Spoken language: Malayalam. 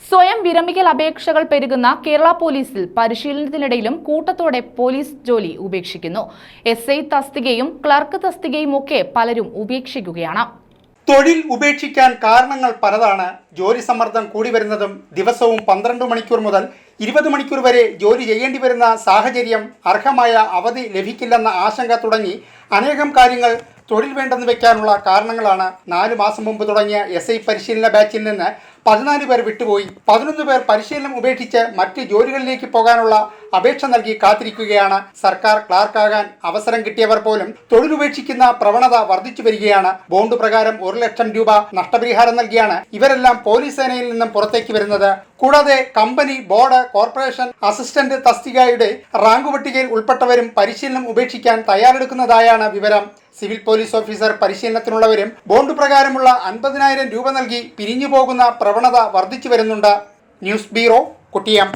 സ്വയം വിരമിക്കൽ അപേക്ഷകൾ പെരുകുന്ന കേരള പോലീസിൽ പരിശീലനത്തിനിടയിലും കൂട്ടത്തോടെ പോലീസ് ജോലി ഉപേക്ഷിക്കുന്നു. എസ് ഐ തസ്തികയും ക്ലർക്ക് തസ്തികയും ഒക്കെ പലരും ഉപേക്ഷിക്കുകയാണ്. തൊഴിൽ ഉപേക്ഷിക്കാൻ കാരണങ്ങൾ പലതാണ്. ജോലി സമ്മർദ്ദം കൂടി വരുന്നതും ദിവസവും പന്ത്രണ്ട് മണിക്കൂർ മുതൽ ഇരുപത് മണിക്കൂർ വരെ ജോലി ചെയ്യേണ്ടി വരുന്ന സാഹചര്യം അർഹമായ അവധി ലഭിക്കില്ലെന്ന ആശങ്ക തുടങ്ങി അനേകം കാര്യങ്ങൾ തൊഴിൽ വേണ്ടെന്ന് വെക്കാനുള്ള കാരണങ്ങളാണ് നാല് മാസം മുമ്പ് തുടങ്ങിയ എസ് ഐ പരിശീലന ബാച്ചിൽ നിന്ന് പതിനാല് പേർ വിട്ടുപോയി. പതിനൊന്ന് പേർ പരിശീലനം ഉപേക്ഷിച്ച് മറ്റ് ജോലികളിലേക്ക് പോകാനുള്ള അപേക്ഷ നൽകി കാത്തിരിക്കുകയാണ്. സർക്കാർ ക്ലാർക്കാകാൻ അവസരം കിട്ടിയവർ പോലും തൊഴിലുപേക്ഷിക്കുന്ന പ്രവണത വർദ്ധിച്ചു വരികയാണ്. ബോണ്ട് പ്രകാരം ഒരു ലക്ഷം രൂപ നഷ്ടപരിഹാരം നൽകിയാണ് ഇവരെല്ലാം പോലീസ് സേനയിൽ നിന്നും പുറത്തേക്ക് വരുന്നത്. കൂടാതെ കമ്പനി ബോർഡ് കോർപ്പറേഷൻ അസിസ്റ്റന്റ് തസ്തികയുടെ റാങ്ക് പട്ടികയിൽ ഉൾപ്പെട്ടവരും പരിശീലനം ഉപേക്ഷിക്കാൻ തയ്യാറെടുക്കുന്നതായാണ് വിവരം. സിവിൽ പോലീസ് ഓഫീസർ പരിശീലനത്തിനുള്ളവരും ബോണ്ട് പ്രകാരമുള്ള അൻപതിനായിരം രൂപ നൽകി പിരിഞ്ഞു പോകുന്ന പ്രവണത വർദ്ധിച്ചു വരുന്നുണ്ട്. News bureau കുട്ടിയം.